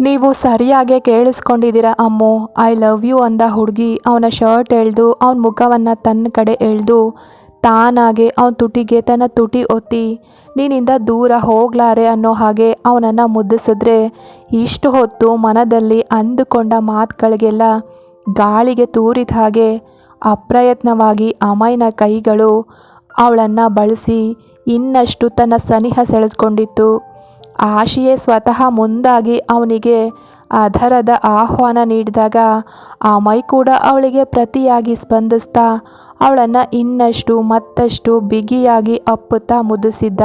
ನೀವು ಸರಿಯಾಗಿ ಕೇಳಿಸ್ಕೊಂಡಿದ್ದೀರ? ಅಮ್ಮು, ಐ ಲವ್ ಯು ಅಂದ ಹುಡುಗಿ. ಅವನ ಶರ್ಟ್ ಎಳೆದು, ಅವನ ಮುಖವನ್ನು ತನ್ನ ಕಡೆ ಎಳೆದು, ತಾನಾಗೆ ಅವನ ತುಟಿಗೆ ತನ್ನ ತುಟಿ ಒತ್ತಿ, ನೀನಿಂದ ದೂರ ಹೋಗ್ಲಾರೆ ಅನ್ನೋ ಹಾಗೆ ಅವನನ್ನು ಮುದ್ದಿಸಿದ್ರೆ, ಇಷ್ಟು ಹೊತ್ತು ಮನದಲ್ಲಿ ಅಂದುಕೊಂಡ ಮಾತುಗಳಿಗೆಲ್ಲ ಗಾಳಿಗೆ ತೂರಿದ ಹಾಗೆ ಅಪ್ರಯತ್ನವಾಗಿ ಅಮೈನ ಕೈಗಳು ಅವಳನ್ನು ಬಳಸಿ ಇನ್ನಷ್ಟು ತನ್ನ ಸನಿಹ ಸೆಳೆದುಕೊಂಡಿತ್ತು. ಆಶಿಯೇ ಸ್ವತಃ ಮುಂದಾಗಿ ಅವನಿಗೆ ಅಧರದ ಆಹ್ವಾನ ನೀಡಿದಾಗ ಆ ಮೈ ಕೂಡ ಅವಳಿಗೆ ಪ್ರತಿಯಾಗಿ ಸ್ಪಂದಿಸ್ತಾ ಅವಳನ್ನು ಇನ್ನಷ್ಟು ಮತ್ತಷ್ಟು ಬಿಗಿಯಾಗಿ ಅಪ್ಪುತ್ತಾ ಮುದಿಸಿದ್ದ.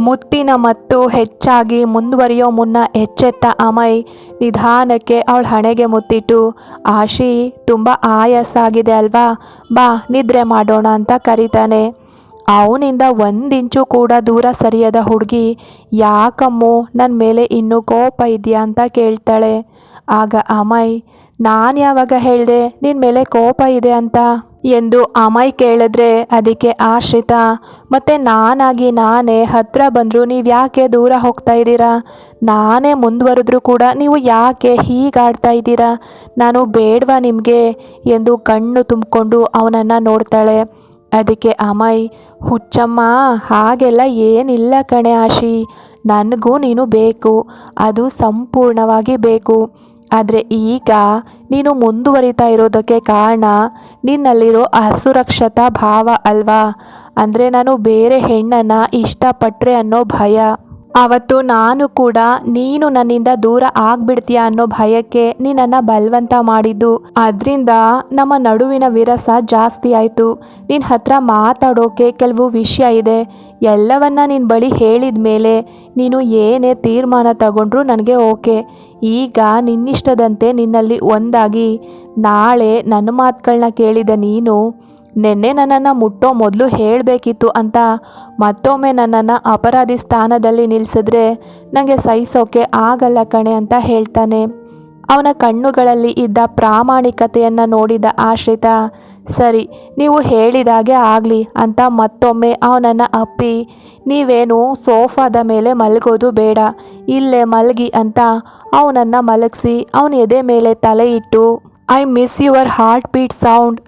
ಮುತ್ತಿನ ಮತ್ತು ಹೆಚ್ಚಾಗಿ ಮುಂದುವರಿಯೋ ಮುನ್ನ ಎಚ್ಚೆತ್ತ ಅಮೈ ನಿಧಾನಕ್ಕೆ ಅವಳ ಹಣೆಗೆ ಮುತ್ತಿಟ್ಟು, ಆಶಿ, ತುಂಬ ಆಯಾಸ ಆಗಿದೆ ಅಲ್ವಾ? ಬಾ, ನಿದ್ರೆ ಮಾಡೋಣ ಅಂತ ಕರೀತಾನೆ. ಅವನಿಂದ ಒಂದಿಂಚು ಕೂಡ ದೂರ ಸರಿಯದ ಹುಡುಗಿ, ಯಾಕಮ್ಮು ನನ್ನ ಮೇಲೆ ಇನ್ನೂ ಕೋಪ ಇದೆಯಾ ಅಂತ ಕೇಳ್ತಾಳೆ. ಆಗ ಅಮಾಯ್, ನಾನು ಯಾವಾಗ ಹೇಳಿದೆ ನಿನ್ನ ಮೇಲೆ ಕೋಪ ಇದೆ ಅಂತ? ಎಂದು ಅಮಾಯ್ ಕೇಳಿದ್ರೆ ಅದಕ್ಕೆ ಆಶ್ರಿತ, ಮತ್ತು ನಾನಾಗಿ ನಾನೇ ಹತ್ರ ಬಂದರೂ ನೀವು ಯಾಕೆ ದೂರ ಹೋಗ್ತಾ ಇದ್ದೀರಾ? ನಾನೇ ಮುಂದುವರೆದ್ರೂ ಕೂಡ ನೀವು ಯಾಕೆ ಹೀಗಾಡ್ತಾ ಇದ್ದೀರಾ? ನಾನು ಬೇಡವಾ ನಿಮಗೆ? ಎಂದು ಕಣ್ಣು ತುಂಬಿಕೊಂಡು ಅವನನ್ನು ನೋಡ್ತಾಳೆ. ಅದಕ್ಕೆ ಅಮ್ಮಾಯಿ ಹುಚ್ಚಮ್ಮ, ಹಾಗೆಲ್ಲ ಏನಿಲ್ಲ ಕಣೆ ಆಶಿ. ನನಗೂ ನೀನು ಬೇಕು. ಅದು ಸಂಪೂರ್ಣವಾಗಿ ಬೇಕು. ಆದರೆ ಈಗ ನೀನು ಮುಂದುವರಿತಾ ಇರೋದಕ್ಕೆ ಕಾರಣ ನಿನ್ನಲ್ಲಿರೋ ಅಸುರಕ್ಷತಾ ಭಾವ ಅಲ್ವಾ? ಅಂದರೆ ನಾನು ಬೇರೆ ಹೆಣ್ಣನ್ನು ಇಷ್ಟಪಟ್ಟರೆ ಅನ್ನೋ ಭಯ. ಅವತ್ತು ನಾನು ಕೂಡ ನೀನು ನನ್ನಿಂದ ದೂರ ಆಗ್ಬಿಡ್ತೀಯ ಅನ್ನೋ ಭಯಕ್ಕೆ ನಿನ್ನ ಬಲವಂತ ಮಾಡಿದ್ದು. ಅದರಿಂದ ನಮ್ಮ ನಡುವಿನ ವಿರಸ ಜಾಸ್ತಿ ಆಯಿತು. ನಿನ್ನ ಹತ್ರ ಮಾತಾಡೋಕೆ ಕೆಲವು ವಿಷಯ ಇದೆ. ಎಲ್ಲವನ್ನ ನಿನ್ನ ಬಳಿ ಹೇಳಿದ ಮೇಲೆ ನೀನು ಏನೇ ತೀರ್ಮಾನ ತಗೊಂಡ್ರು ನನಗೆ ಓಕೆ. ಈಗ ನಿನ್ನಿಷ್ಟದಂತೆ ನಿನ್ನಲ್ಲಿ ಒಂದಾಗಿ, ನಾಳೆ ನನ್ನ ಮಾತುಗಳನ್ನ ಕೇಳಿದ ನೀನು ನಿನ್ನೆ ನನ್ನನ್ನು ಮುಟ್ಟೋ ಮೊದಲು ಹೇಳಬೇಕಿತ್ತು ಅಂತ ಮತ್ತೊಮ್ಮೆ ನನ್ನನ್ನು ಅಪರಾಧಿ ಸ್ಥಾನದಲ್ಲಿ ನಿಲ್ಲಿಸಿದ್ರೆ ನನಗೆ ಸಹಿಸೋಕೆ ಆಗಲ್ಲ ಕಣೆ ಅಂತ ಹೇಳ್ತಾನೆ. ಅವನ ಕಣ್ಣುಗಳಲ್ಲಿ ಇದ್ದ ಪ್ರಾಮಾಣಿಕತೆಯನ್ನು ನೋಡಿದ ಆಶ್ರಿತ, ಸರಿ, ನೀವು ಹೇಳಿದಾಗೆ ಆಗಲಿ ಅಂತ ಮತ್ತೊಮ್ಮೆ ಅವನನ್ನು ಅಪ್ಪಿ, ನೀವೇನು ಸೋಫಾದ ಮೇಲೆ ಮಲಗೋದು ಬೇಡ, ಇಲ್ಲೇ ಮಲಗಿ ಅಂತ ಅವನನ್ನು ಮಲಗಿಸಿ ಅವನ ಎದೆ ಮೇಲೆ ತಲೆ ಇಟ್ಟು I miss your heartbeat sound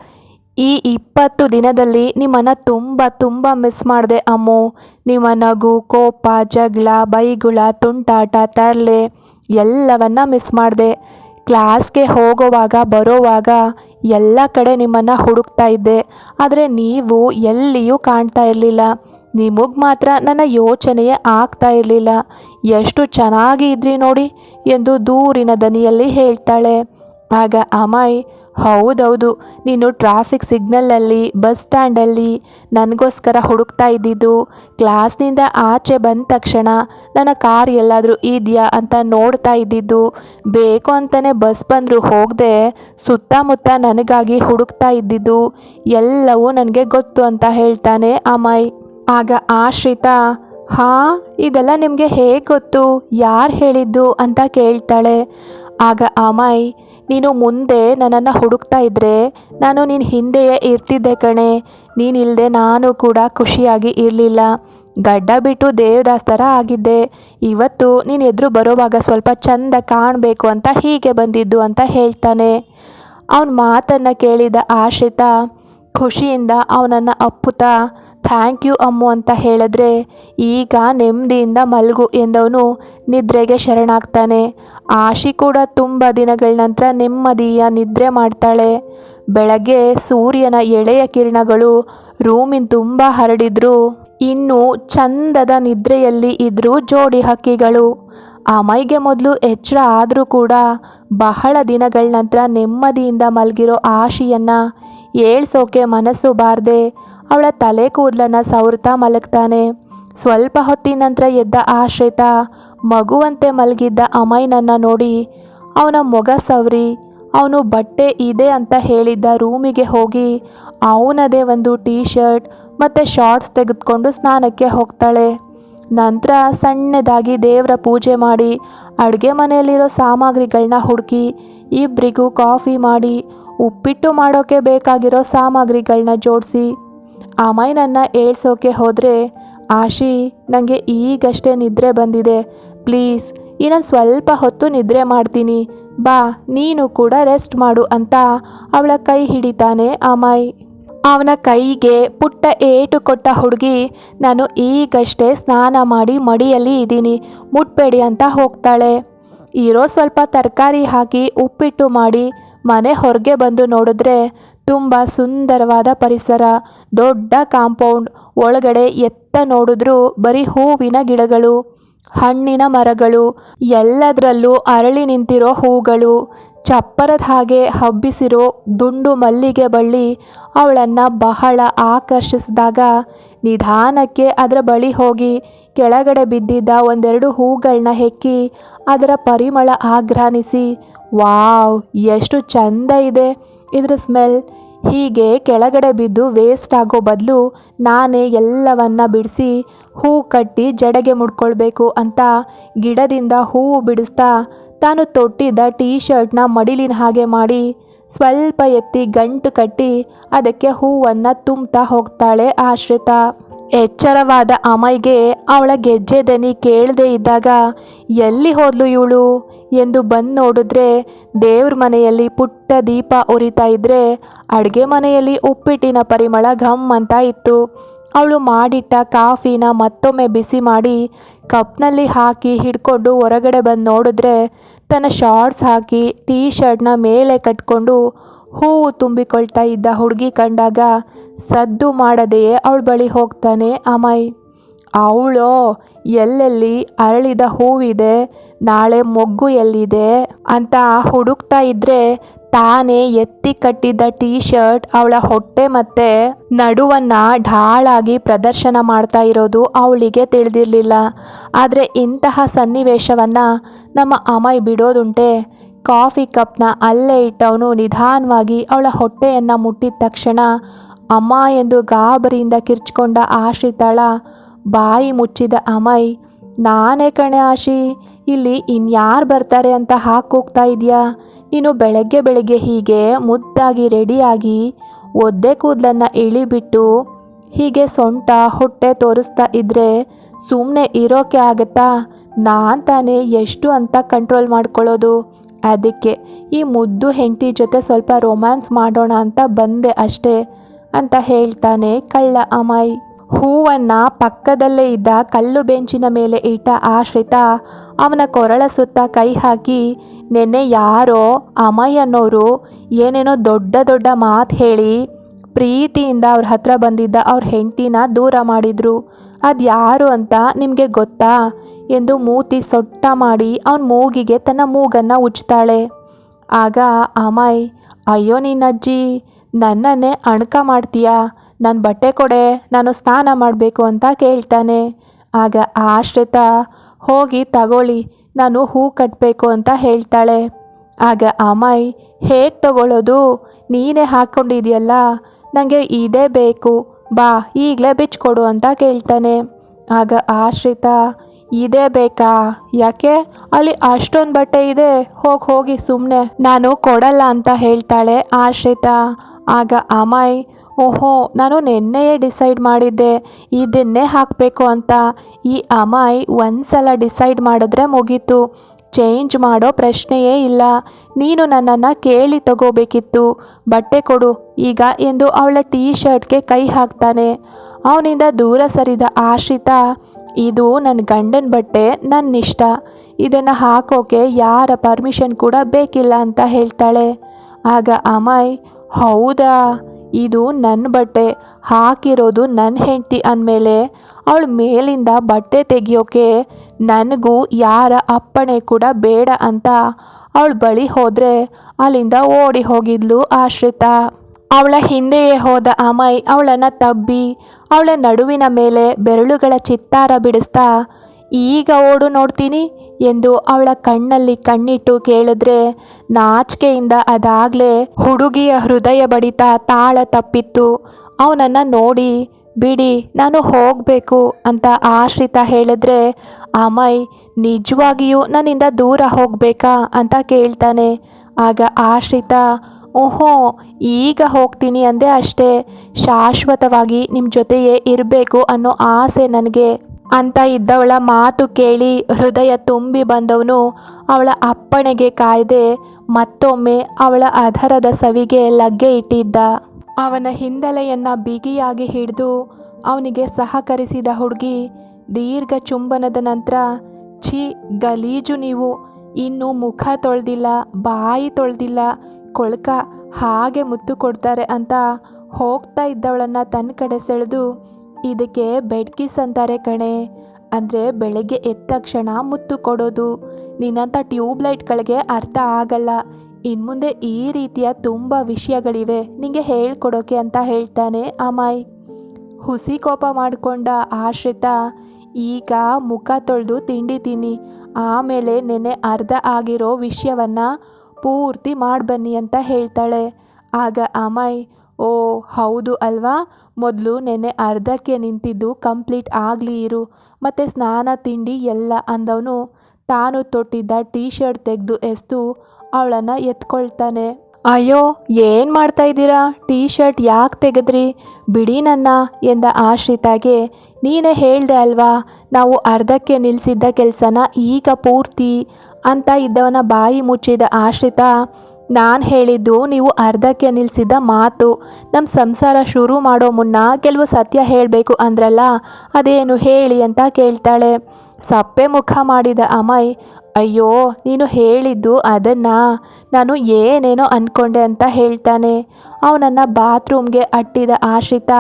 ಈ ಇಪ್ಪತ್ತು ದಿನದಲ್ಲಿ ನಿಮ್ಮನ್ನು ತುಂಬ ತುಂಬ ಮಿಸ್ ಮಾಡಿದೆ ಅಮ್ಮು. ನಿಮ್ಮ ನಗು, ಕೋಪ, ಜಗಳ, ಬೈಗುಳ, ತುಂಟಾಟ, ತರಲೆ ಎಲ್ಲವನ್ನ ಮಿಸ್ ಮಾಡಿದೆ. ಕ್ಲಾಸ್ಗೆ ಹೋಗೋವಾಗ, ಬರೋವಾಗ ಎಲ್ಲ ಕಡೆ ನಿಮ್ಮನ್ನು ಹುಡುಕ್ತಾ ಇದ್ದೆ. ಆದರೆ ನೀವು ಎಲ್ಲಿಯೂ ಕಾಣ್ತಾ ಇರಲಿಲ್ಲ. ನಿಮಗೆ ಮಾತ್ರ ನನ್ನ ಯೋಚನೆಯೇ ಆಗ್ತಾ ಇರಲಿಲ್ಲ. ಎಷ್ಟು ಚೆನ್ನಾಗಿ ಇದ್ರಿ ನೋಡಿ ಎಂದು ದೂರಿನ ದನಿಯಲ್ಲಿ ಹೇಳ್ತಾಳೆ. ಆಗ ಅಮಾಯ್ ಹೌದೌದು. ನೀನು ಟ್ರಾಫಿಕ್ ಸಿಗ್ನಲಲ್ಲಿ ಬಸ್ ಸ್ಟ್ಯಾಂಡಲ್ಲಿ ನನಗೋಸ್ಕರ ಹುಡುಕ್ತಾ ಇದ್ದಿದ್ದು ಕ್ಲಾಸ್ನಿಂದ ಆಚೆ ಬಂದ ತಕ್ಷಣ ನನ್ನ ಕಾರ್ ಎಲ್ಲಾದರೂ ಇದೆಯಾ ಅಂತ ನೋಡ್ತಾ ಇದ್ದಿದ್ದು, ಬೇಕು ಅಂತಲೇ ಬಸ್ ಬಂದರೂ ಹೋಗದೆ ಸುತ್ತಮುತ್ತ ನನಗಾಗಿ ಹುಡುಕ್ತಾ ಇದ್ದಿದ್ದು, ಎಲ್ಲವೂ ನನಗೆ ಗೊತ್ತು ಅಂತ ಹೇಳ್ತಾನೆ ಅಮಾಯ್. ಆಗ ಆಶ್ರಿತಾ, ಹಾ, ಇದೆಲ್ಲ ನಿಮಗೆ ಹೇಗೆ ಗೊತ್ತು? ಯಾರು ಹೇಳಿದ್ದು ಅಂತ ಕೇಳ್ತಾಳೆ. ಆಗ ಅಮಯ್ ನೀನು ಮುಂದೆ ನನ್ನನ್ನು ಹುಡುಕ್ತಾ ಇದ್ದರೆ ನಾನು ನಿನ್ನ ಹಿಂದೆಯೇ ಇರ್ತಿದ್ದೆ ಕಣೆ. ನೀನಿಲ್ಲದೆ ನಾನು ಕೂಡ ಖುಷಿಯಾಗಿ ಇರಲಿಲ್ಲ. ಗಡ್ಡ ಬಿಟ್ಟು ದೇವದಾಸ್ ಥರ ಆಗಿದ್ದೆ. ಇವತ್ತು ನೀನು ಎದುರು ಬರೋವಾಗ ಸ್ವಲ್ಪ ಚಂದ ಕಾಣಬೇಕು ಅಂತ ಹೀಗೆ ಬಂದಿದ್ದು ಅಂತ ಹೇಳ್ತಾನೆ. ಅವನ ಮಾತನ್ನು ಕೇಳಿದ ಆಶ್ರಿತ ಖುಷಿಯಿಂದ ಅವನನ್ನು ಅಪ್ಪುತ, ಥ್ಯಾಂಕ್ ಯು ಅಮ್ಮು ಅಂತ ಹೇಳಿದ್ರೆ, ಈಗ ನೆಮ್ಮದಿಯಿಂದ ಮಲಗು ಎಂದವನು ನಿದ್ರೆಗೆ ಶರಣಾಗ್ತಾನೆ. ಆಶಿ ಕೂಡ ತುಂಬ ದಿನಗಳ ನಂತರ ನೆಮ್ಮದಿಯ ನಿದ್ರೆ ಮಾಡ್ತಾಳೆ. ಬೆಳಗ್ಗೆ ಸೂರ್ಯನ ಎಳೆಯ ಕಿರಣಗಳು ರೂಮಿನ ತುಂಬ ಹರಡಿದ್ರು. ಇನ್ನು ಚಂದದ ನಿದ್ರೆಯಲ್ಲಿ ಇದ್ರು ಜೋಡಿ ಹಕ್ಕಿಗಳು. ಆ ಮೈಗೆ ಮೊದಲು ಎಚ್ಚರ ಆದರೂ ಕೂಡ ಬಹಳ ದಿನಗಳ ನಂತರ ನೆಮ್ಮದಿಯಿಂದ ಮಲಗಿರೋ ಆಶಿಯನ್ನು ಏಳ್ಸೋಕೆ ಮನಸ್ಸು ಬಾರದೆ ಅವಳ ತಲೆ ಕೂದಲನ್ನು ಸವರ್ತಾ ಮಲಗ್ತಾನೆ. ಸ್ವಲ್ಪ ಹೊತ್ತಿನ ನಂತರ ಎದ್ದ ಆಶ್ರಿತ ಮಗುವಂತೆ ಮಲಗಿದ್ದ ಅಮೈನನ್ನು ನೋಡಿ ಅವನ ಮೊಗ ಸವರಿ, ಅವನು ಬಟ್ಟೆ ಇದೆ ಅಂತ ಹೇಳಿದ್ದ ರೂಮಿಗೆ ಹೋಗಿ ಅವನದೇ ಒಂದು ಟೀ ಶರ್ಟ್ ಮತ್ತು ಶಾರ್ಟ್ಸ್ ತೆಗೆದುಕೊಂಡು ಸ್ನಾನಕ್ಕೆ ಹೋಗ್ತಾಳೆ. ನಂತರ ಸಣ್ಣದಾಗಿ ದೇವರ ಪೂಜೆ ಮಾಡಿ ಅಡುಗೆ ಮನೆಯಲ್ಲಿರೋ ಸಾಮಗ್ರಿಗಳನ್ನ ಹುಡುಕಿ ಇಬ್ಬರಿಗೂ ಕಾಫಿ ಮಾಡಿ ಉಪ್ಪಿಟ್ಟು ಮಾಡೋಕ್ಕೆ ಬೇಕಾಗಿರೋ ಸಾಮಗ್ರಿಗಳನ್ನ ಜೋಡಿಸಿ. ಅಮೈನನ್ನು ಏಳ್ಸೋಕೆ ಹೋದರೆ, ಆಶಿ ನನಗೆ ಈಗಷ್ಟೇ ನಿದ್ರೆ ಬಂದಿದೆ. ಪ್ಲೀಸ್, ಇನ್ನೊಂದು ಸ್ವಲ್ಪ ಹೊತ್ತು ನಿದ್ರೆ ಮಾಡ್ತೀನಿ. ಬಾ, ನೀನು ಕೂಡ ರೆಸ್ಟ್ ಮಾಡು ಅಂತ ಅವಳ ಕೈ ಹಿಡಿತಾನೆ ಅಮಾಯ್ ಅವನ ಕೈಗೆ ಪುಟ್ಟ ಏಟು ಕೊಟ್ಟ ಹುಡುಗಿ, ನಾನು ಈಗಷ್ಟೇ ಸ್ನಾನ ಮಾಡಿ ಮಡಿಯಲ್ಲಿ ಇದ್ದೀನಿ ಮುಟ್ಬೇಡಿ ಅಂತ ಹೋಗ್ತಾಳೆ. ಇರೋ ಸ್ವಲ್ಪ ತರಕಾರಿ ಹಾಕಿ ಉಪ್ಪಿಟ್ಟು ಮಾಡಿ ಮನೆ ಹೊರಗೆ ಬಂದು ನೋಡಿದ್ರೆ ತುಂಬ ಸುಂದರವಾದ ಪರಿಸರ, ದೊಡ್ಡ ಕಾಂಪೌಂಡ್, ಒಳಗಡೆ ಎತ್ತ ನೋಡಿದ್ರೂ ಬರೀ ಹೂವಿನ ಗಿಡಗಳು, ಹಣ್ಣಿನ ಮರಗಳು, ಎಲ್ಲದರಲ್ಲೂ ಅರಳಿ ನಿಂತಿರೋ ಹೂಗಳು, ಚಪ್ಪರದ ಹಾಗೆ ಹಬ್ಬಿಸಿರೋ ದುಂಡು ಮಲ್ಲಿಗೆ ಬಳ್ಳಿ ಅವಳನ್ನು ಬಹಳ ಆಕರ್ಷಿಸಿದಾಗ ನಿಧಾನಕ್ಕೆ ಅದರ ಬಳಿ ಹೋಗಿ ಕೆಳಗಡೆ ಬಿದ್ದಿದ್ದ ಒಂದೆರಡು ಹೂಗಳನ್ನ ಹೆಕ್ಕಿ ಅದರ ಪರಿಮಳ ಆಘ್ರಾನಿಸಿ ವಾವ್, ಎಷ್ಟು ಚಂದ ಇದೆ. ಇದ್ರ ಸ್ಮೆಲ್. ಹೀಗೆ ಕೆಳಗಡೆ ಬಿದ್ದು ವೇಸ್ಟ್ ಆಗೋ ಬದಲು ನಾನೇ ಎಲ್ಲವನ್ನ ಬಿಡಿಸಿ ಹೂ ಕಟ್ಟಿ ಜಡೆಗೆ ಮುಡ್ಕೊಳ್ಬೇಕು ಅಂತ ಗಿಡದಿಂದ ಹೂವು ಬಿಡಿಸ್ತಾ ತಾನು ತೊಟ್ಟಿದ್ದ ಟೀ ಶರ್ಟ್ನ ಮಡಿಲಿನ ಹಾಗೆ ಮಾಡಿ ಸ್ವಲ್ಪ ಎತ್ತಿ ಗಂಟು ಕಟ್ಟಿ ಅದಕ್ಕೆ ಹೂವನ್ನು ತುಂಬ್ತಾ ಹೋಗ್ತಾಳೆ ಆಶ್ರಿತ. ಎಚ್ಚರವಾದ ಅಮೈಗೆ ಅವಳ ಗೆಜ್ಜೆ ದನಿ ಕೇಳದೆ ಇದ್ದಾಗ, ಎಲ್ಲಿ ಹೋದ್ಲು ಇವಳು? ಎಂದು ಬಂದು ನೋಡಿದ್ರೆ, ದೇವ್ರ ಮನೆಯಲ್ಲಿ ಪುಟ್ಟ ದೀಪ ಉರಿತಾ ಇದ್ರೆ, ಅಡುಗೆ ಮನೆಯಲ್ಲಿ ಉಪ್ಪಿಟ್ಟಿನ ಪರಿಮಳ ಘಮ್ ಅಂತ ಇತ್ತು. ಅವಳು ಮಾಡಿಟ್ಟ ಕಾಫಿನ ಮತ್ತೊಮ್ಮೆ ಬಿಸಿ ಮಾಡಿ ಕಪ್ನಲ್ಲಿ ಹಾಕಿ ಹಿಡ್ಕೊಂಡು ಹೊರಗಡೆ ಬಂದು ನೋಡಿದ್ರೆ, ತನ್ನ ಶಾರ್ಟ್ಸ್ ಹಾಕಿ ಟೀ ಶರ್ಟ್ನ ಮೇಲೆ ಕಟ್ಕೊಂಡು ಹೂವು ತುಂಬಿಕೊಳ್ತಾ ಇದ್ದ ಹುಡುಗಿ ಕಂಡಾಗ, ಸದ್ದು ಮಾಡದೆಯೇ ಅವಳ ಬಳಿ ಹೋಗ್ತಾನೆ ಅಮಾಯ್. ಅವಳು, ಎಲ್ಲೆಲ್ಲಿ ಅರಳಿದ ಹೂವಿದೆ, ನಾಳೆ ಮೊಗ್ಗು ಎಲ್ಲಿದೆ? ಅಂತ ಹುಡುಕ್ತಾ ಇದ್ರೆ, ತಾನೇ ಎತ್ತಿ ಕಟ್ಟಿದ್ದ ಟೀ ಶರ್ಟ್ ಅವಳ ಹೊಟ್ಟೆ ಮತ್ತೆ ನಡುವನ್ನ ಢಾಳಾಗಿ ಪ್ರದರ್ಶನ ಮಾಡ್ತಾ ಇರೋದು ಅವಳಿಗೆ ತಿಳಿದಿರಲಿಲ್ಲ. ಆದರೆ ಇಂತಹ ಸನ್ನಿವೇಶವನ್ನ ನಮ್ಮ ಅಮಯ್ ಬಿಡೋದುಂಟೆ. ಕಾಫಿ ಕಪ್ನ ಅಲ್ಲೇ ಇಟ್ಟವನು ನಿಧಾನವಾಗಿ ಅವಳ ಹೊಟ್ಟೆಯನ್ನು ಮುಟ್ಟಿದ ತಕ್ಷಣ, ಅಮ್ಮ ಎಂದು ಗಾಬರಿಯಿಂದ ಕಿರ್ಚ್ಕೊಂಡ ಆಶ್ರಿತಾಳ ಬಾಯಿ ಮುಚ್ಚಿದ ಅಮೈ ನಾನೇ ಕಣೆ ಆಶಿ, ಇಲ್ಲಿ ಇನ್ಯಾರು ಬರ್ತಾರೆ ಅಂತ ಹಾಕೋಗ್ತಾ ಇದೆಯಾ? ಇನ್ನು ಬೆಳಗ್ಗೆ ಬೆಳಗ್ಗೆ ಹೀಗೆ ಮುದ್ದಾಗಿ ರೆಡಿಯಾಗಿ ಒದ್ದೆ ಕೂದಲನ್ನು ಇಳಿಬಿಟ್ಟು ಹೀಗೆ ಸೊಂಟ ಹೊಟ್ಟೆ ತೋರಿಸ್ತಾ ಇದ್ರೆ ಸುಮ್ಮನೆ ಇರೋಕೆ ಆಗತ್ತಾ? ನಾನು ತಾನೇ ಎಷ್ಟು ಅಂತ ಕಂಟ್ರೋಲ್ ಮಾಡ್ಕೊಳ್ಳೋದು? ಅದಕ್ಕೆ, ಈ ಮುದ್ದು ಹೆಂಡತಿ ಜೊತೆ ಸ್ವಲ್ಪ ರೊಮ್ಯಾನ್ಸ್ ಮಾಡೋಣ ಅಂತ ಬಂದೆ ಅಷ್ಟೇ ಅಂತ ಹೇಳ್ತಾನೆ ಕಳ್ಳ ಅಮಾಯಿ. ಹೂವನ್ನು ಪಕ್ಕದಲ್ಲೇ ಇದ್ದ ಕಲ್ಲು ಬೆಂಚಿನ ಮೇಲೆ ಇಟ್ಟ ಆಶ್ರಿತ ಅವನ ಕೊರಳ ಸುತ್ತ ಕೈ ಹಾಕಿ, ನೆನ್ನೆ ಯಾರೋ ಅಮಯ್ ಅನ್ನೋರು ಏನೇನೋ ದೊಡ್ಡ ದೊಡ್ಡ ಮಾತು ಹೇಳಿ ಪ್ರೀತಿಯಿಂದ ಅವ್ರ ಹತ್ರ ಬಂದಿದ್ದ ಅವ್ರ ಹೆಂಡತಿನ ದೂರ ಮಾಡಿದ್ರು. ಅದು ಯಾರು ಅಂತ ನಿಮಗೆ ಗೊತ್ತಾ? ಎಂದು ಮೂತಿ ಸೊಟ್ಟ ಮಾಡಿ ಅವನ ಮೂಗಿಗೆ ತನ್ನ ಮೂಗನ್ನು ಉಜ್ತಾಳೆ ಆಗ ಅಮಾಯ್ ಅಯ್ಯೋ ನಿನ್ನಜ್ಜಿ ನನ್ನನ್ನೇ ಅಣಕ ಮಾಡ್ತೀಯಾ? ನನ್ನ ಬಟ್ಟೆ ಕೊಡೆ, ನಾನು ಸ್ನಾನ ಮಾಡಬೇಕು ಅಂತ ಕೇಳ್ತಾನೆ. ಆಗ ಆಶ್ರಿತ, ಹೋಗಿ ತಗೊಳ್ಳಿ, ನಾನು ಹೂ ಕಟ್ಟಬೇಕು ಅಂತ ಹೇಳ್ತಾಳೆ. ಆಗ ಅಮಾಯ್ ಹೇಗೆ ತಗೊಳ್ಳೋದು ನೀನೇ ಹಾಕ್ಕೊಂಡಿದೆಯಲ್ಲ ನನಗೆ ಇದೇ ಬೇಕು. ಬಾ, ಈಗಲೇ ಬಿಚ್ಕೊಡು ಅಂತ ಕೇಳ್ತಾನೆ. ಆಗ ಆಶ್ರಿತ ಇದೇ ಬೇಕಾ? ಯಾಕೆ? ಅಲ್ಲಿ ಅಷ್ಟೊಂದು ಬಟ್ಟೆ ಇದೆ. ಹೋಗಿ ಹೋಗಿ ಸುಮ್ಮನೆ ನಾನು ಕೊಡಲ್ಲ ಅಂತ ಹೇಳ್ತಾಳೆ ಆಶ್ರಿತಾ. ಆಗ ಅಮಾಯ್, ಓಹೋ, ನಾನು ನಿನ್ನೆಯೇ ಡಿಸೈಡ್ ಮಾಡಿದ್ದೆ. ಇದನ್ನೇ ಹಾಕಬೇಕು ಅಂತ. ಈ ಅಮಾಯ್ ಒಂದ್ಸಲ ಡಿಸೈಡ್ ಮಾಡಿದ್ರೆ ಮುಗೀತು. ಚೇಂಜ್ ಮಾಡೋ ಪ್ರಶ್ನೆಯೇ ಇಲ್ಲ. ನೀನು ನನ್ನನ್ನು ಕೇಳಿ ತಗೋಬೇಕಿತ್ತು. ಬಟ್ಟೆ ಕೊಡು. ಈಗ ಎಂದು ಅವಳ ಟೀ ಶರ್ಟ್ಗೆ ಕೈ ಹಾಕ್ತಾನೆ. ಅವನಿಂದ ದೂರ ಸರಿದ ಆಶ್ರಿತ ಇದು ನನ್ನ ಗಂಡನ ಬಟ್ಟೆ ನನ್ನ ಇಷ್ಟ. ಇದನ್ನು ಹಾಕೋಕೆ ಯಾರ ಪರ್ಮಿಷನ್ ಕೂಡ ಬೇಕಿಲ್ಲ ಅಂತ ಹೇಳ್ತಾಳೆ. ಆಗ ಅಮಾಯ್, ಹೌದಾ? ಇದು ನನ್ನ ಬಟ್ಟೆ, ಹಾಕಿರೋದು ನನ್ನ ಹೆಂಡತಿ ಅಂದಮೇಲೆ ಅವಳು ಮೇಲಿಂದ ಬಟ್ಟೆ ತೆಗಿಯೋಕೆ ನನಗೂ ಯಾರ ಅಪ್ಪಣೆ ಕೂಡ ಬೇಡ ಅಂತ ಅವಳು ಬಳಿ ಹೋದರೆ ಅಲ್ಲಿಂದ ಓಡಿ ಹೋಗಿದ್ಲು ಆಶ್ರಿತ. ಅವಳ ಹಿಂದೆಯೇ ಹೋದ ಅಮಯ್ ಅವಳನ್ನು ತಬ್ಬಿ, ಅವಳ ನಡುವಿನ ಮೇಲೆ ಬೆರಳುಗಳ ಚಿತ್ತಾರ ಬಿಡಿಸ್ತಾ, ಈಗ ಓಡು ನೋಡ್ತೀನಿ ಎಂದು ಅವಳ ಕಣ್ಣಲ್ಲಿ ಕಣ್ಣಿಟ್ಟು ಕೇಳಿದ್ರೆ, ನಾಚಿಕೆಯಿಂದ ಅದಾಗಲೇ ಹುಡುಗಿಯ ಹೃದಯ ಬಡಿತ ತಾಳ ತಪ್ಪಿತ್ತು. ಅವನನ್ನು ನೋಡಿ, ಬಿಡಿ, ನಾನು ಹೋಗಬೇಕು ಅಂತ ಆಶ್ರಿತ ಹೇಳಿದ್ರೆ ಅಮಯ್ ನಿಜವಾಗಿಯೂ ನನ್ನಿಂದ ದೂರ ಹೋಗಬೇಕಾ? ಅಂತ ಕೇಳ್ತಾನೆ. ಆಗ ಆಶ್ರಿತ ಓಹೋ, ಈಗ ಹೋಗ್ತೀನಿ ಅಂದೆ ಅಷ್ಟೇ. ಶಾಶ್ವತವಾಗಿ ನಿಮ್ಮ ಜೊತೆಯೇ ಇರಬೇಕು ಅನ್ನೋ ಆಸೆ ನನಗೆ. ಅಂತ ಇದ್ದವಳ ಮಾತು ಕೇಳಿ ಹೃದಯ ತುಂಬಿ ಬಂದವನು ಅವಳ ಅಪ್ಪಣೆಗೆ ಕಾಯ್ದೆ ಮತ್ತೊಮ್ಮೆ ಅವಳ ಅಧರದ ಸವಿಗೆ ಲಗ್ಗೆ ಇಟ್ಟಿದ್ದ. ಅವನ ಹಿಂದಲೆಯನ್ನು ಬಿಗಿಯಾಗಿ ಹಿಡಿದು ಅವನಿಗೆ ಸಹಕರಿಸಿದ ಹುಡುಗಿ ದೀರ್ಘ ಚುಂಬನದ ನಂತರ, ಛೀ ಗಲೀಜು ನೀವು, ಇನ್ನು ಮುಖ ತೊಳೆದಿಲ್ಲ, ಬಾಯಿ ತೊಳೆದಿಲ್ಲ ಕೊಳ್ಕ ಹಾಗೆ ಮುತ್ತು ಕೊಡ್ತಾರೆ ಅಂತ ಹೋಗ್ತಾ ಇದ್ದವಳನ್ನ ತನ್ನ ಕಡೆ ಸೆಳೆದು, ಇದಕ್ಕೆ ಬೆಡ್ಕಿಸ್ ಅಂತಾರೆ ಕಣೆ. ಅಂದರೆ ಬೆಳಗ್ಗೆ ಎದ್ದ ತಕ್ಷಣ ಮುತ್ತು ಕೊಡೋದು. ನಿನ್ನಂಥ ಟ್ಯೂಬ್ಲೈಟ್ಗಳಿಗೆ ಅರ್ಥ ಆಗಲ್ಲ. ಇನ್ಮುಂದೆ ಈ ರೀತಿಯ ತುಂಬ ವಿಷಯಗಳಿವೆ. ನಿಮಗೆ ಹೇಳ್ಕೊಡೋಕೆ ಅಂತ ಹೇಳ್ತಾನೆ ಅಮಾಯ್. ಹುಸಿ ಕೋಪ ಮಾಡಿಕೊಂಡ ಆಶ್ರಿತ, ಈಗ ಮುಖ ತೊಳೆದು ತಿಂಡಿ ತಿನ್ನಿ. ಆಮೇಲೆ ನೆನೆ ಅರ್ಧ ಆಗಿರೋ ವಿಷಯವನ್ನ ಪೂರ್ತಿ ಮಾಡಿಬನ್ನಿ ಅಂತ ಹೇಳ್ತಾಳೆ. ಆಗ ಅಮಯ್, ಓ, ಹೌದು ಅಲ್ವಾ? ಮೊದಲು ನೆನೆ ಅರ್ಧಕ್ಕೆ ನಿಂತಿದ್ದು ಕಂಪ್ಲೀಟ್ ಆಗಲಿ ಇರು. ಮತ್ತು ಸ್ನಾನ, ತಿಂಡಿ ಎಲ್ಲ ಅಂದವನು ತಾನು ತೊಟ್ಟಿದ್ದ ಟೀ ಶರ್ಟ್ ತೆಗೆದು ಎಸ್ತು. ಅವಳನ್ನು ಎತ್ಕೊಳ್ತಾನೆ. ಅಯ್ಯೋ, ಏನು ಮಾಡ್ತಾ ಇದ್ದೀರಾ? ಟೀ ಶರ್ಟ್ ಯಾಕೆ ತೆಗೆದ್ರಿ? ಬಿಡಿ ನನ್ನ ಎಂದ ಆಶ್ರಿತಾಗೆ. ನೀನೇ ಹೇಳ್ದೆ ಅಲ್ವಾ, ನಾವು ಅರ್ಧಕ್ಕೆ ನಿಲ್ಲಿಸಿದ್ದ ಕೆಲಸನ ಈಗ ಪೂರ್ತಿ ಅಂತ ಇದ್ದವನ ಬಾಯಿ ಮುಚ್ಚಿದ ಆಶ್ರಿತ ನಾನು ಹೇಳಿದ್ದು ನೀವು ಅರ್ಧಕ್ಕೆ ನಿಲ್ಲಿಸಿದ ಮಾತು. ನಮ್ಮ ಸಂಸಾರ ಶುರು ಮಾಡೋ ಮುನ್ನ ಕೆಲವು ಸತ್ಯ ಹೇಳಬೇಕು ಅಂದ್ರಲ್ಲ, ಅದೇನು ಹೇಳಿ ಅಂತ ಕೇಳ್ತಾಳೆ. ಸಪ್ಪೆ ಮುಖ ಮಾಡಿದ ಅಮಯ್, ಅಯ್ಯೋ, ನೀನು ಹೇಳಿದ್ದು ಅದನ್ನ, ನಾನು ಏನೇನೋ ಅಂದ್ಕೊಂಡೆ ಅಂತ ಹೇಳ್ತಾನೆ. ಅವನನ್ನು ಬಾತ್ರೂಮ್ಗೆ ಅಟ್ಟಿದ ಆಶ್ರಿತ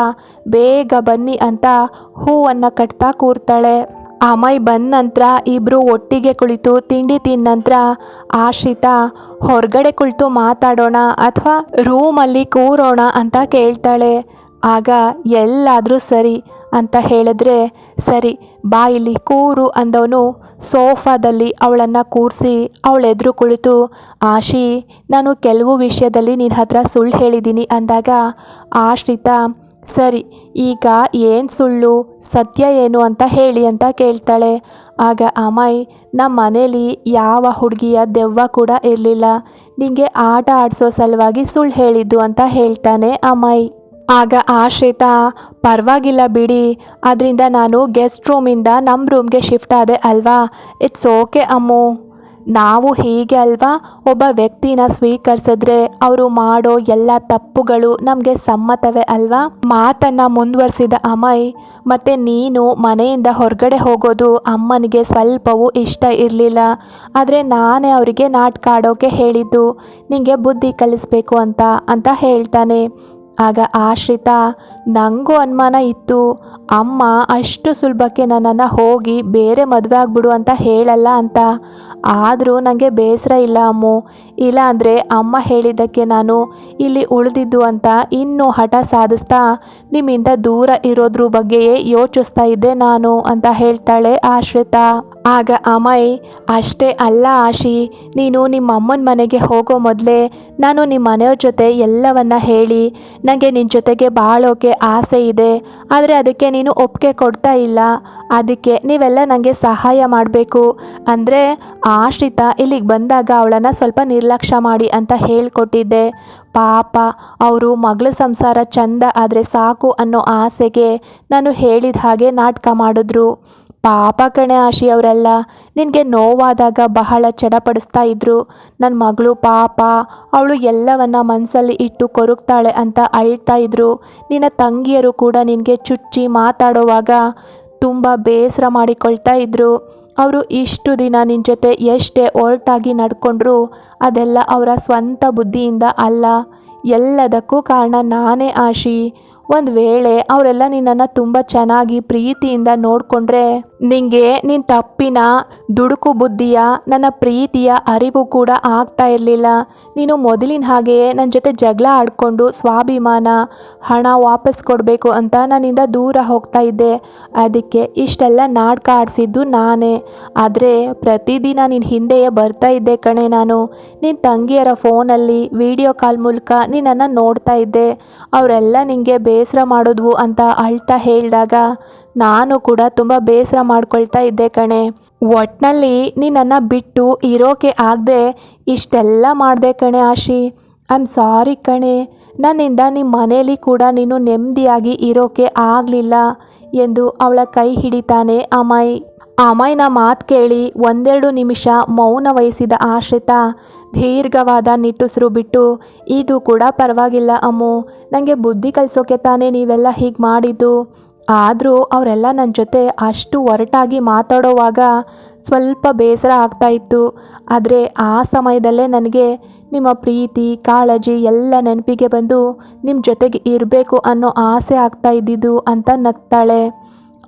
ಬೇಗ ಬನ್ನಿ ಅಂತ ಹೂವನ್ನು ಕಟ್ತಾ ಕೂರ್ತಾಳೆ. ಅಮಯ್ ಬಂದ ನಂತರ ಇಬ್ಬರು ಒಟ್ಟಿಗೆ ಕುಳಿತು ತಿಂಡಿ ತಿಂದ ನಂತರ ಆಶ್ರಿತ, ಹೊರಗಡೆ ಕುಳಿತು ಮಾತಾಡೋಣ ಅಥವಾ ರೂಮಲ್ಲಿ ಕೂರೋಣ ಅಂತ ಕೇಳ್ತಾಳೆ. ಆಗ ಎಲ್ಲಾದರೂ ಸರಿ ಅಂತ ಹೇಳಿದ್ರೆ, ಸರಿ, ಬಾ ಇಲ್ಲಿ ಕೂರು ಅಂದವನು ಸೋಫಾದಲ್ಲಿ ಅವಳನ್ನು ಕೂರಿಸಿ ಅವಳೆದುರು ಕುಳಿತು, ಆಶಿ, ನಾನು ಕೆಲವು ವಿಷಯದಲ್ಲಿ ನಿನ್ನ ಹತ್ರ ಸುಳ್ಳು ಹೇಳಿದ್ದೀನಿ ಅಂದಾಗ ಆಶ್ರಿತ ಸರಿ, ಈಗ ಏನು ಸುಳ್ಳು, ಸತ್ಯ ಏನು ಅಂತ ಹೇಳಿ ಅಂತ ಕೇಳ್ತಾಳೆ. ಆಗ ಅಮಾಯ್ ನಮ್ಮ ಮನೇಲಿ ಯಾವ ಹುಡುಗಿಯ ದೆವ್ವ ಕೂಡ ಇರಲಿಲ್ಲ. ನಿಂಗೆ ಆಟ ಆಡಿಸೋ ಸಲುವಾಗಿ ಸುಳ್ಳು ಹೇಳಿದ್ದು ಅಂತ ಹೇಳ್ತಾನೆ ಅಮಯ್. ಆಗ ಆಶ್ರಿತ, ಪರವಾಗಿಲ್ಲ ಬಿಡಿ ಅದರಿಂದ ನಾನು ಗೆಸ್ಟ್ ರೂಮಿಂದ ನಮ್ಮ ರೂಮ್ಗೆ ಶಿಫ್ಟ್ ಆದೆ ಅಲ್ವಾ? It's okay Ammu. ನಾವು ಹೀಗೆ ಅಲ್ವಾ? ಒಬ್ಬ ವ್ಯಕ್ತಿನ ಸ್ವೀಕರಿಸಿದ್ರೆ ಅವರು ಮಾಡೋ ಎಲ್ಲ ತಪ್ಪುಗಳು ನಮಗೆ ಸಮ್ಮತವೇ ಅಲ್ವಾ? ಮಾತನ್ನು ಮುಂದುವರಿಸಿದ ಅಮಯ್, ಮತ್ತು ನೀನು ಮನೆಯಿಂದ ಹೊರಗಡೆ ಹೋಗೋದು ಅಮ್ಮನಿಗೆ ಸ್ವಲ್ಪವೂ ಇಷ್ಟ ಇರಲಿಲ್ಲ. ಆದರೆ ನಾನೇ ಅವರಿಗೆ ನಾಟಕ ಆಡೋಕೆ ಹೇಳಿದ್ದು ನಿಮಗೆ ಬುದ್ಧಿ ಕಲಿಸ್ಬೇಕು ಅಂತ ಅಂತ ಹೇಳ್ತಾನೆ. ಆಗ ಆಶ್ರಿತ ನನಗೂ ಅನುಮಾನ ಇತ್ತು. ಅಮ್ಮ ಅಷ್ಟು ಸುಲಭಕ್ಕೆ ನನ್ನನ್ನು ಹೋಗಿ ಬೇರೆ ಮದುವೆ ಆಗ್ಬಿಡು ಅಂತ ಹೇಳಲ್ಲ ಅಂತ. ಆದರೂ ನನಗೆ ಬೇಸರ ಇಲ್ಲ ಅಮ್ಮು. ಇಲ್ಲ ಅಂದರೆ ಅಮ್ಮ ಹೇಳಿದ್ದಕ್ಕೆ ನಾನು ಇಲ್ಲಿ ಉಳಿದಿದ್ದು ಅಂತ ಇನ್ನೂ ಹಠ ಸಾಧಿಸ್ತಾ ನಿಮ್ಮಿಂದ ದೂರ ಇರೋದ್ರ ಬಗ್ಗೆಯೇ ಯೋಚಿಸ್ತಾ ಇದ್ದೆ ನಾನು, ಅಂತ ಹೇಳ್ತಾಳೆ ಆಶ್ರಿತ. ಆಗ ಅಮಯ್, ಅಷ್ಟೇ ಅಲ್ಲ ಆಶಿ, ನೀನು ನಿಮ್ಮ ಅಮ್ಮನ ಮನೆಗೆ ಹೋಗೋ ಮೊದಲೇ ನಾನು ನಿಮ್ಮ ಮನೆಯವ್ರ ಜೊತೆ ಎಲ್ಲವನ್ನ ಹೇಳಿ ನನಗೆ ನಿನ್ನ ಜೊತೆಗೆ ಬಾಳೋಕೆ ಆಸೆ ಇದೆ, ಆದರೆ ಅದಕ್ಕೆ ನೀನು ಒಪ್ಪಿಗೆ ಕೊಡ್ತಾ ಇಲ್ಲ. ಅದಕ್ಕೆ ನೀವೆಲ್ಲ ನನಗೆ ಸಹಾಯ ಮಾಡಬೇಕು. ಅಂದರೆ ಆಶ್ರಿತ ಇಲ್ಲಿಗೆ ಬಂದಾಗ ಅವಳನ್ನು ಸ್ವಲ್ಪ ನಿರ್ಲಕ್ಷ್ಯ ಮಾಡಿ ಅಂತ ಹೇಳಿಕೊಟ್ಟಿದ್ದೆ. ಪಾಪ, ಅವರು ಮಗಳ ಸಂಸಾರ ಚಂದ ಆದರೆ ಸಾಕು ಅನ್ನೋ ಆಸೆಗೆ ನಾನು ಹೇಳಿದ ಹಾಗೆ ನಾಟಕ ಮಾಡಿದ್ರು. ಪಾಪ ಕಣೆ ಆಶಿ ಅವರೆಲ್ಲ. ನಿನಗೆ ನೋವಾದಾಗ ಬಹಳ ಚಡಪಡಿಸ್ತಾ ಇದ್ರು. ನನ್ನ ಮಗಳು ಪಾಪ, ಅವಳು ಎಲ್ಲವನ್ನ ಮನಸ್ಸಲ್ಲಿ ಇಟ್ಟು ಕೊರಗ್ತಾಳೆ ಅಂತ ಅಳ್ತಾ ಇದ್ರು. ನಿನ್ನ ತಂಗಿಯರು ಕೂಡ ನಿನಗೆ ಚುಚ್ಚಿ ಮಾತಾಡುವಾಗ ತುಂಬ ಬೇಸರ ಮಾಡಿಕೊಳ್ತಾ ಇದ್ರು. ಅವರು ಇಷ್ಟು ದಿನ ನಿನ್ನ ಜೊತೆ ಎಷ್ಟೇ ಒರಟಾಗಿ ನಡ್ಕೊಂಡ್ರು, ಅದೆಲ್ಲ ಅವರ ಸ್ವಂತ ಬುದ್ಧಿಯಿಂದ ಅಲ್ಲ. ಎಲ್ಲದಕ್ಕೂ ಕಾರಣ ನಾನೇ ಆಶಿ. ಒಂದು ವೇಳೆ ಅವರೆಲ್ಲ ನಿನ್ನನ್ನು ತುಂಬ ಚೆನ್ನಾಗಿ ಪ್ರೀತಿಯಿಂದ ನೋಡಿಕೊಂಡ್ರೆ ನಿಂಗೆ ನಿನ್ನ ತಪ್ಪಿನ ದುಡುಕು ಬುದ್ಧಿಯ, ನನ್ನ ಪ್ರೀತಿಯ ಅರಿವು ಕೂಡ ಆಗ್ತಾ ಇರಲಿಲ್ಲ. ನೀನು ಮೊದಲಿನ ಹಾಗೆಯೇ ನನ್ನ ಜೊತೆ ಜಗಳ ಆಡಿಕೊಂಡು ಸ್ವಾಭಿಮಾನ, ಹಣ ವಾಪಸ್ ಕೊಡಬೇಕು ಅಂತ ನನ್ನಿಂದ ದೂರ ಹೋಗ್ತಾ ಇದ್ದೆ. ಅದಕ್ಕೆ ಇಷ್ಟೆಲ್ಲ ನಾಟಕ ಆಡಿಸಿದ್ದು ನಾನೇ. ಆದರೆ ಪ್ರತಿದಿನ ನಿನ್ನ ಹಿಂದೆಯೇ ಬರ್ತಾ ಇದ್ದೆ ಕಣೆ ನಾನು. ನಿನ್ನ ತಂಗಿಯರ ಫೋನಲ್ಲಿ ವಿಡಿಯೋ ಕಾಲ್ ಮೂಲಕ ನಿನ್ನನ್ನು ನೋಡ್ತಾ ಇದ್ದೆ. ಅವರೆಲ್ಲ ನಿನಗೆ ಬೇಸರ ಮಾಡಿದ್ವು ಅಂತ ಅಳ್ತಾ ಹೇಳಿದಾಗ ನಾನು ಕೂಡ ತುಂಬ ಬೇಸರ ಮಾಡ್ಕೊಳ್ತಾ ಇದ್ದೆ ಕಣೆ. ಒಟ್ನಲ್ಲಿ ನೀನನ್ನು ಬಿಟ್ಟು ಇರೋಕೆ ಆಗದೆ ಇಷ್ಟೆಲ್ಲ ಮಾಡಿದೆ ಕಣೆ ಆಶಿ. ಐ ಆಮ್ ಸಾರಿ ಕಣೆ. ನನ್ನಿಂದ ನಿಮ್ಮ ಮನೇಲಿ ಕೂಡ ನೀನು ನೆಮ್ಮದಿಯಾಗಿ ಇರೋಕೆ ಆಗಲಿಲ್ಲ ಎಂದು ಅವಳ ಕೈ ಹಿಡಿತಾನೆ ಅಮಾಯ್. ಅಮಾಯ್ನ ಮಾತು ಕೇಳಿ ಒಂದೆರಡು ನಿಮಿಷ ಮೌನ ವಹಿಸಿದ ಆಶ್ರಿತ ದೀರ್ಘವಾದ ನಿಟ್ಟುಸಿರು ಬಿಟ್ಟು, ಇದು ಕೂಡ ಪರವಾಗಿಲ್ಲ ಅಮ್ಮು. ನನಗೆ ಬುದ್ಧಿ ಕಲಿಸೋಕೆ ತಾನೇ ನೀವೆಲ್ಲ ಹೀಗೆ ಮಾಡಿದ್ದು. ಆದರೂ ಅವರೆಲ್ಲ ನನ್ನ ಜೊತೆ ಅಷ್ಟು ಒರಟಾಗಿ ಮಾತಾಡೋವಾಗ ಸ್ವಲ್ಪ ಬೇಸರ ಆಗ್ತಾ ಇತ್ತು. ಆದರೆ ಆ ಸಮಯದಲ್ಲೇ ನನಗೆ ನಿಮ್ಮ ಪ್ರೀತಿ, ಕಾಳಜಿ ಎಲ್ಲ ನೆನಪಿಗೆ ಬಂದು ನಿಮ್ಮ ಜೊತೆಗೆ ಇರಬೇಕು ಅನ್ನೋ ಆಸೆ ಆಗ್ತಾ ಇದ್ದಿದ್ದು ಅಂತ ನಗ್ತಾಳೆ.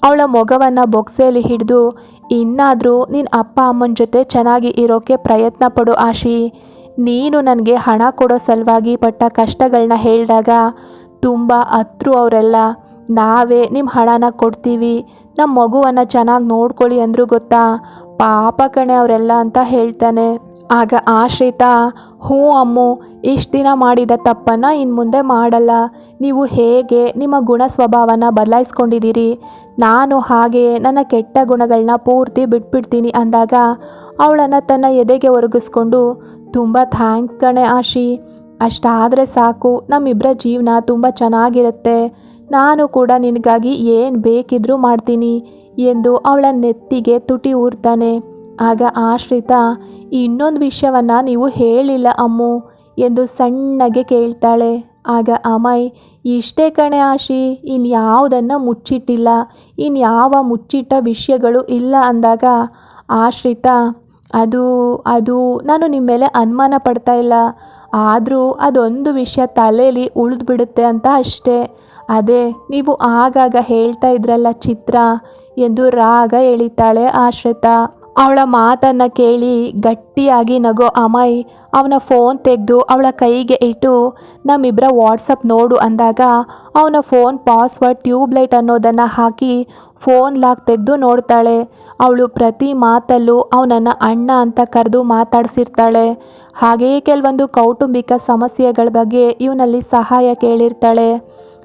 ಅವಳ ಮೊಗವನ್ನು ಬೊಕ್ಸೆಯಲ್ಲಿ ಹಿಡಿದು, ಇನ್ನಾದರೂ ನಿನ್ನ ಅಪ್ಪ ಅಮ್ಮನ ಜೊತೆ ಚೆನ್ನಾಗಿ ಇರೋಕ್ಕೆ ಪ್ರಯತ್ನ ಪಡು ಆಶಿ. ನೀನು ನನಗೆ ಹಣ ಕೊಡೋ ಸಲುವಾಗಿ ಪಟ್ಟ ಕಷ್ಟಗಳನ್ನ ಹೇಳಿದಾಗ ತುಂಬ ಅತ್ರು ಅವರೆಲ್ಲ. ನಾವೇ ನಿಮ್ಮ ಹಣನ ಕೊಡ್ತೀವಿ ನಮ್ಮ ಮಗುವನ್ನು ಚೆನ್ನಾಗಿ ನೋಡ್ಕೊಳ್ಳಿ ಅಂದರು ಗೊತ್ತಾ? ಪಾಪ ಕಣೆ ಅವರೆಲ್ಲ ಅಂತ ಹೇಳ್ತಾನೆ. ಆಗ ಆಶ್ರಿತ, ಹ್ಞೂ ಅಮ್ಮು, ಇಷ್ಟು ದಿನ ಮಾಡಿದ ತಪ್ಪನ್ನು ಇನ್ನು ಮುಂದೆ ಮಾಡಲ್ಲ. ನೀವು ಹೇಗೆ ನಿಮ್ಮ ಗುಣ ಸ್ವಭಾವನ ಬದಲಾಯಿಸ್ಕೊಂಡಿದ್ದೀರಿ? ನಾನು ಹಾಗೆಯೇ ನನ್ನ ಕೆಟ್ಟ ಗುಣಗಳನ್ನ ಪೂರ್ತಿ ಬಿಟ್ಬಿಡ್ತೀನಿ ಅಂದಾಗ ಅವಳನ್ನು ತನ್ನ ಎದೆಗೆ ಒರಗಿಸ್ಕೊಂಡು, ತುಂಬ ಥ್ಯಾಂಕ್ಸ್ ಕಣೆ ಆಶಿ. ಅಷ್ಟಾದರೆ ಸಾಕು ನಮ್ಮಿಬ್ಬರ ಜೀವನ ತುಂಬ ಚೆನ್ನಾಗಿರುತ್ತೆ. ನಾನು ಕೂಡ ನಿನಗಾಗಿ ಏನು ಬೇಕಿದ್ರೂ ಮಾಡ್ತೀನಿ ಎಂದು ಅವಳ ನೆತ್ತಿಗೆ ತುಟಿ ಊರ್ತಾನೆ. ಆಗ ಆಶ್ರಿತ, ಇನ್ನೊಂದು ವಿಷಯವನ್ನು ನೀವು ಹೇಳಿಲ್ಲ ಅಮ್ಮು ಎಂದು ಸಣ್ಣಗೆ ಕೇಳ್ತಾಳೆ. ಆಗ ಅಮಯ್, ಇಷ್ಟೇ ಕಣೆ ಆಶಿ, ಇನ್ಯಾವುದನ್ನು ಮುಚ್ಚಿಟ್ಟಿಲ್ಲ, ಇನ್ಯಾವ ಮುಚ್ಚಿಟ್ಟ ವಿಷಯಗಳು ಇಲ್ಲ ಅಂದಾಗ ಆಶ್ರಿತ ಅದು ಅದು ನಾನು ನಿಮ್ಮ ಮೇಲೆ ಅನುಮಾನ ಪಡ್ತಾ ಇಲ್ಲ. ಆದರೂ ಅದೊಂದು ವಿಷಯ ತಲೆಯಲ್ಲಿ ಉಳಿದ್ಬಿಡುತ್ತೆ ಅಂತ ಅಷ್ಟೇ. ಅದೇ, ನೀವು ಆಗಾಗ ಹೇಳ್ತಾ ಇದ್ರಲ್ಲ ಚಿತ್ರ ಎಂದು ರಾಗ ಎಳಿತಾಳೆ ಆಶ್ರಿತ. ಅವಳ ಮಾತನ್ನು ಕೇಳಿ ಗಟ್ಟಿಯಾಗಿ ನಗೋ ಅಮಾಯ್ ಅವನ ಫೋನ್ ತೆಗೆದು ಅವಳ ಕೈಗೆ ಇಟ್ಟು ನಮ್ಮಿಬ್ಬರ ವಾಟ್ಸಪ್ ನೋಡು ಅಂದಾಗ ಅವನ ಫೋನ್ ಪಾಸ್ವರ್ಡ್ ಟ್ಯೂಬ್ಲೈಟ್ ಅನ್ನೋದನ್ನು ಹಾಕಿ ಫೋನ್ ಲಾಕ್ ತೆಗೆದು ನೋಡ್ತಾಳೆ. ಅವಳು ಪ್ರತಿ ಮಾತಲ್ಲೂ ಅವನನ್ನು ಅಣ್ಣ ಅಂತ ಕರೆದು ಮಾತಾಡಿಸಿರ್ತಾಳೆ. ಹಾಗೆಯೇ ಕೆಲವೊಂದು ಕೌಟುಂಬಿಕ ಸಮಸ್ಯೆಗಳ ಬಗ್ಗೆ ಇವನಲ್ಲಿ ಸಹಾಯ ಕೇಳಿರ್ತಾಳೆ.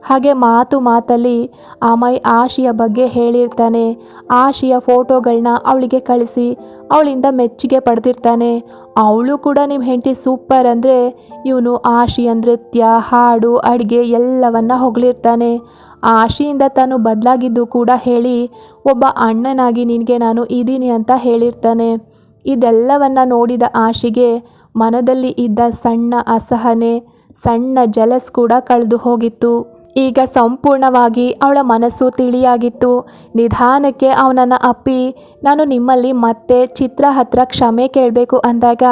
ಹಾಗೆ ಮಾತು ಮಾತಲ್ಲಿ ಅಮಯ್ ಆಶಿಯ ಬಗ್ಗೆ ಹೇಳಿರ್ತಾನೆ. ಆಶಿಯ ಫೋಟೋಗಳನ್ನ ಅವಳಿಗೆ ಕಳಿಸಿ, ಅವಳಿಂದ ಮೆಚ್ಚುಗೆ ಪಡೆದಿರ್ತಾನೆ. ಅವಳು ಕೂಡ ನಿಮ್ಮ ಹೆಂಡತಿ ಸೂಪರ್ ಅಂದರೆ ಇವನು ಆಶಿಯ ನೃತ್ಯ, ಹಾಡು, ಅಡುಗೆ ಎಲ್ಲವನ್ನ ಹೊಗಳಿರ್ತಾನೆ. ಆಶಿಯಿಂದ ತಾನು ಬದಲಾಗಿದ್ದು ಕೂಡ ಹೇಳಿ, ಒಬ್ಬ ಅಣ್ಣನಾಗಿ ನಿನಗೆ ನಾನು ಇದ್ದೀನಿ ಅಂತ ಹೇಳಿರ್ತಾನೆ. ಇದೆಲ್ಲವನ್ನು ನೋಡಿದ ಆಶಿಗೆ ಮನದಲ್ಲಿ ಇದ್ದ ಸಣ್ಣ ಅಸಹನೆ, ಸಣ್ಣ ಜಲಸ್ ಕೂಡ ಕಳೆದು ಹೋಗಿತ್ತು. ಈಗ ಸಂಪೂರ್ಣವಾಗಿ ಅವಳ ಮನಸ್ಸು ತಿಳಿಯಾಗಿತ್ತು. ನಿಧಾನಕ್ಕೆ ಅವನನ್ನು ಅಪ್ಪಿ, ನಾನು ನಿಮ್ಮಲ್ಲಿ ಮತ್ತೆ ಚಿತ್ರ ಹತ್ರ ಕ್ಷಮೆ ಕೇಳಬೇಕು ಅಂದಾಗ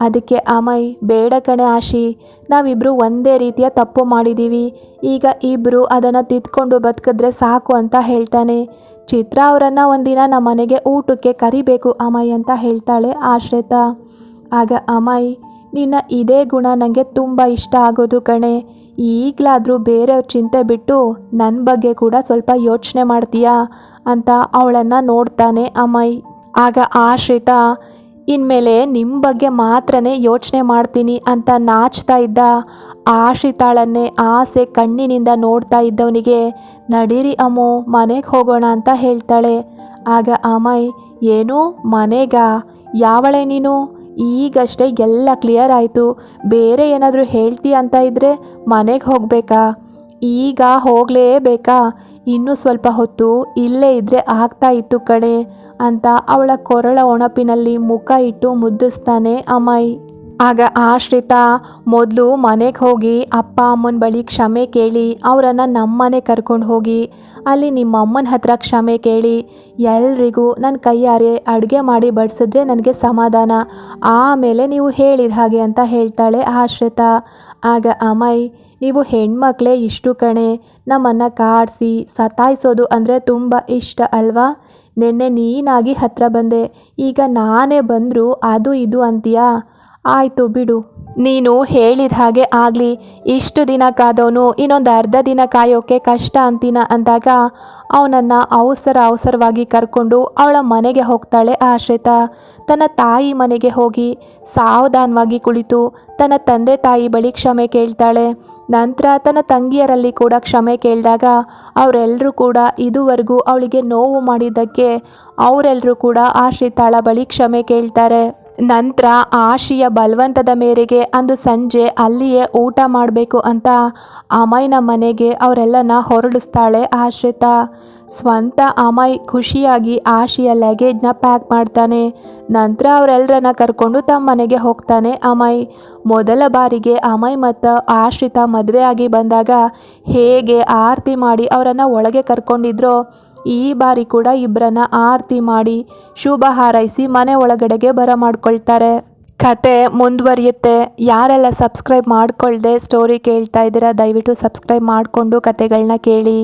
ಅದಕ್ಕೆ ಅಮಯ್, ಬೇಡ ಕಣೆ ಆಶಿ ನಾವಿಬ್ಬರು ಒಂದೇ ರೀತಿಯ ತಪ್ಪು ಮಾಡಿದ್ದೀವಿ ಈಗ ಇಬ್ಬರು ಅದನ್ನು ತಿದ್ಕೊಂಡು ಬದುಕಿದ್ರೆ ಸಾಕು ಅಂತ ಹೇಳ್ತಾನೆ. ಚಿತ್ರ ಅವರನ್ನು ಒಂದಿನ ನಮ್ಮ ಮನೆಗೆ ಊಟಕ್ಕೆ ಕರಿಬೇಕು ಅಮೈ ಅಂತ ಹೇಳ್ತಾಳೆ ಆಶ್ರಿತಾ. ಆಗ ಅಮಯ್, ನಿನ್ನ ಇದೇ ಗುಣ ನನಗೆ ತುಂಬ ಇಷ್ಟ ಆಗೋದು ಕಣೆ. ಈಗಲಾದರೂ ಬೇರೆಯವ್ರ ಚಿಂತೆ ಬಿಟ್ಟು ನನ್ನ ಬಗ್ಗೆ ಕೂಡ ಸ್ವಲ್ಪ ಯೋಚನೆ ಮಾಡ್ತೀಯಾ ಅಂತ ಅವಳನ್ನು ನೋಡ್ತಾನೆ ಅಮಯ್. ಆಗ ಆಶ್ರಿತ, ಇನ್ಮೇಲೆ ನಿಮ್ಮ ಬಗ್ಗೆ ಮಾತ್ರನೇ ಯೋಚನೆ ಮಾಡ್ತೀನಿ ಅಂತ ನಾಚ್ತಾ ಇದ್ದ ಆಶ್ರಿತಾಳನ್ನೇ ಆಸೆ ಕಣ್ಣಿನಿಂದ ನೋಡ್ತಾ ಇದ್ದವನಿಗೆ, ನಡೀರಿ ಅಮ್ಮು, ಮನೆಗೆ ಹೋಗೋಣ ಅಂತ ಹೇಳ್ತಾಳೆ. ಆಗ ಅಮಯ್, ಏನು ಮನೆಗ? ಯಾವಳೆ ನೀನು? ಈಗಷ್ಟೇ ಎಲ್ಲ ಕ್ಲಿಯರ್ ಆಯಿತು. ಬೇರೆ ಏನಾದರೂ ಹೇಳ್ತಿ ಅಂತ ಇದ್ದರೆ ಮನೆಗೆ ಹೋಗಬೇಕಾ? ಈಗ ಹೋಗಲೇಬೇಕಾ? ಇನ್ನೂ ಸ್ವಲ್ಪ ಹೊತ್ತು ಇಲ್ಲೇ ಇದ್ದರೆ ಆಗ್ತಾ ಇತ್ತು ಕಣೆ, ಅಂತ ಅವಳ ಕೊರಳ ಒಣಪಿನಲ್ಲಿ ಮುಖ ಇಟ್ಟು ಮುದ್ದಿಸ್ತಾನೆ ಅಮಯ್. ಆಗ ಆಶ್ರಿತ, ಮೊದಲು ಮನೆಗೆ ಹೋಗಿ ಅಪ್ಪ ಅಮ್ಮನ ಬಳಿ ಕ್ಷಮೆ ಕೇಳಿ ಅವರನ್ನು ನಮ್ಮನೆ ಕರ್ಕೊಂಡು ಹೋಗಿ. ಅಲ್ಲಿ ನಿಮ್ಮ ಅಮ್ಮನ ಹತ್ರ ಕ್ಷಮೆ ಕೇಳಿ, ಎಲ್ರಿಗೂ ನನ್ನ ಕೈಯಾರೆ ಅಡುಗೆ ಮಾಡಿ ಬಡಿಸಿದ್ರೆ ನನಗೆ ಸಮಾಧಾನ. ಆಮೇಲೆ ನೀವು ಹೇಳಿದ ಹಾಗೆ ಅಂತ ಹೇಳ್ತಾಳೆ ಆಶ್ರಿತ. ಆಗ ಅಮಯ್, ನೀವು ಹೆಣ್ಮಕ್ಳೇ ಇಷ್ಟು ಕಣೆ, ನಮ್ಮನ್ನು ಕಾಡಿಸಿ, ಸತಾಯಿಸೋದು ಅಂದರೆ ತುಂಬ ಇಷ್ಟ ಅಲ್ವಾ? ನಿನ್ನೆ ನೀನಾಗಿ ಹತ್ರ ಬಂದೆ, ಈಗ ನಾನೇ ಬಂದರೂ ಅದು ಇದು ಅಂತೀಯಾ? ಆಯಿತು ಬಿಡು. ನೀನು ಹೇಳಿದ ಹಾಗೆ ಆಗಲಿ. ಇಷ್ಟು ದಿನ ಕಾದವನು ಇನ್ನೊಂದು ಅರ್ಧ ದಿನ ಕಾಯೋಕ್ಕೆ ಕಷ್ಟ ಅಂತೀನ ಅಂದಾಗ ಅವನನ್ನು ಅವಸರ ಅವಸರವಾಗಿ ಕರ್ಕೊಂಡು ಅವಳ ಮನೆಗೆ ಹೋಗ್ತಾಳೆ ಆಶ್ರಿತ. ತನ್ನ ತಾಯಿ ಮನೆಗೆ ಹೋಗಿ ಸಾವಧಾನವಾಗಿ ಕುಳಿತು ತನ್ನ ತಂದೆ ತಾಯಿ ಬಳಿ ಕ್ಷಮೆ ಕೇಳ್ತಾಳೆ. ನಂತರ ತನ್ನ ತಂಗಿಯರಲ್ಲಿ ಕೂಡ ಕ್ಷಮೆ ಕೇಳಿದಾಗ ಅವರೆಲ್ಲರೂ ಕೂಡ ಇದುವರೆಗೂ ಅವಳಿಗೆ ನೋವು ಮಾಡಿದ್ದಕ್ಕೆ ಅವರೆಲ್ಲರೂ ಕೂಡ ಆಶ್ರಿತಾಳ ಬಳಿ ಕ್ಷಮೆ ಕೇಳ್ತಾರೆ. ನಂತರ ಆಶಿಯ ಬಲವಂತದ ಮೇರೆಗೆ ಅಂದು ಸಂಜೆ ಅಲ್ಲಿಯೇ ಊಟ ಮಾಡಬೇಕು ಅಂತ ಅಮೈನ ಮನೆಗೆ ಅವರೆಲ್ಲನ ಹೊರಡಿಸ್ತಾಳೆ ಆಶ್ರಿತಾ. ಸ್ವಂತ ಅಮಯ್ ಖುಷಿಯಾಗಿ ಆಶಿಯ ಲಗೇಜ್ನ ಪ್ಯಾಕ್ ಮಾಡ್ತಾನೆ. ನಂತರ ಅವರೆಲ್ಲರನ್ನ ಕರ್ಕೊಂಡು ತಮ್ಮ ಮನೆಗೆ ಹೋಗ್ತಾನೆ ಅಮಯ್. ಮೊದಲ ಬಾರಿಗೆ ಅಮಯ್ ಮತ್ತು ಆಶ್ರಿತ ಮದುವೆ ಆಗಿ ಬಂದಾಗ ಹೇಗೆ ಆರತಿ ಮಾಡಿ ಅವರನ್ನು ಒಳಗೆ ಕರ್ಕೊಂಡಿದ್ರೋ, ಈ ಬಾರಿ ಕೂಡ ಇಬ್ಬರನ್ನ ಆರತಿ ಮಾಡಿ ಶುಭ ಹಾರೈಸಿ ಮನೆ ಒಳಗಡೆಗೆ ಬರ ಮಾಡ್ಕೊಳ್ತಾರೆ ಕತೆ ಮುಂದುವರಿಯುತ್ತೆ. ಯಾರೆಲ್ಲ ಸಬ್ಸ್ಕ್ರೈಬ್ ಮಾಡ್ಕೊಳ್ದೆ ಸ್ಟೋರಿ ಕೇಳ್ತಾ ಇದ್ದೀರಾ, ದಯವಿಟ್ಟು ಸಬ್ಸ್ಕ್ರೈಬ್ ಮಾಡಿಕೊಂಡು ಕತೆಗಳನ್ನ ಕೇಳಿ.